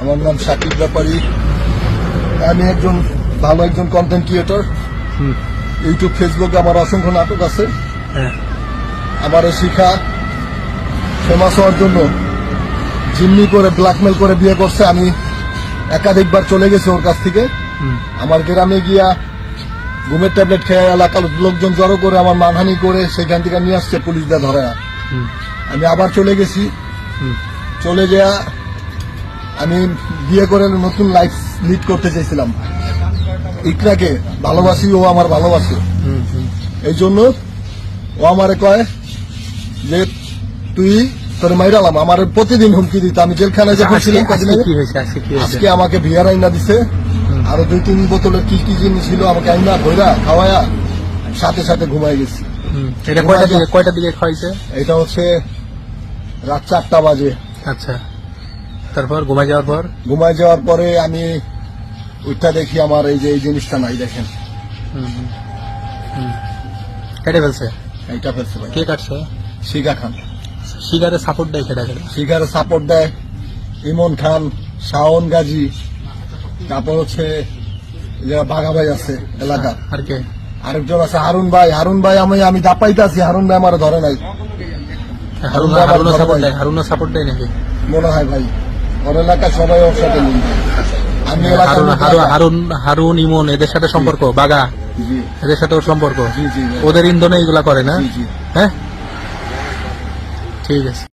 আমার নাম শাকিব ব্যাপারী। আমি একজন ভালো একজন কন্টেন্ট ক্রিয়েটর হুম। ইউটিউব ফেসবুকে আমার অসংখ্য নাটক আছে। হ্যাঁ। আমার শিখা ফেমাস হওয়ার জন্য জিম্মি করে ব্ল্যাকমেল করে বিয়ে করছে। আমি একাধিকবার চলে গেছি ওর কাছ থেকে। আমার গ্রামে গিয়া ঘুমের ট্যাবলেট খেয়ে এলাকার লোকজন জড়ো করে আমার মানহানি করে সেখান থেকে নিয়ে আসছে পুলিশদের ধরে আমি আবার চলে গেছি। চলে যাওয়া আমি বিয়ে করে নতুন লাইফ লিড করতে চাইছিলাম। ইকরাকে ভালোবাসি ও আমার ভালোবাসি। এই জন্য ও আমারে কয় যে তুই তোর মাইরালাম আমার প্রতিদিন হুমকি দিত। আমি জেলখানায় যখন ছিলাম আজকে আমাকে বিয়ার আইনা দিছে। আরও দুই তিন বোতলের কি কি জিনিস ছিল আমাকে আইনা ঘোরা খাওয়ায়া সাথে সাথে ঘুমাই গেছি। হুম, এটা কয়টা দিকে কয়টা দিকে খাইছে এটা হচ্ছে রাত চারটা বাজে। আচ্ছা। তারপর ঘুমাই যাওয়ার পর? ঘুমাই যাওয়ার পরে আমি ওইটা দেখি আমার এই যে এই জিনিসটা নাই দেখেন। কেটে ফেলছে? এইটা ফেলছে ভাই। কে কাটছে? শিখা খান। শিকারে সাপোর্ট দেয় কেটে শিখার সাপোর্ট দেয় ইমন খান শাওন গাজী তারপর হচ্ছে বাঘা ভাই আছে এলাকা আর কে? আরেকজন আছে হারুন ভাই। হারুন ভাই আমি আমি দাপাইতে আছি হারুন ভাই আমার ধরে নাই। হারুন হারুনও সাপোর্ট ভাই। দেয়। হারুনও সাপোর্ট দেয় নাকি? মনে হয় ভাই। ওর এলাকায় সবাই ওর সাথে মিল। আমি হারুন হারুন ইমন এদের সাথে সম্পর্ক? বাগা? এদের সাথে ওর সম্পর্ক। ওদের ইন্ধনে এগুলা করে না? হ্যাঁ? ঠিক আছে।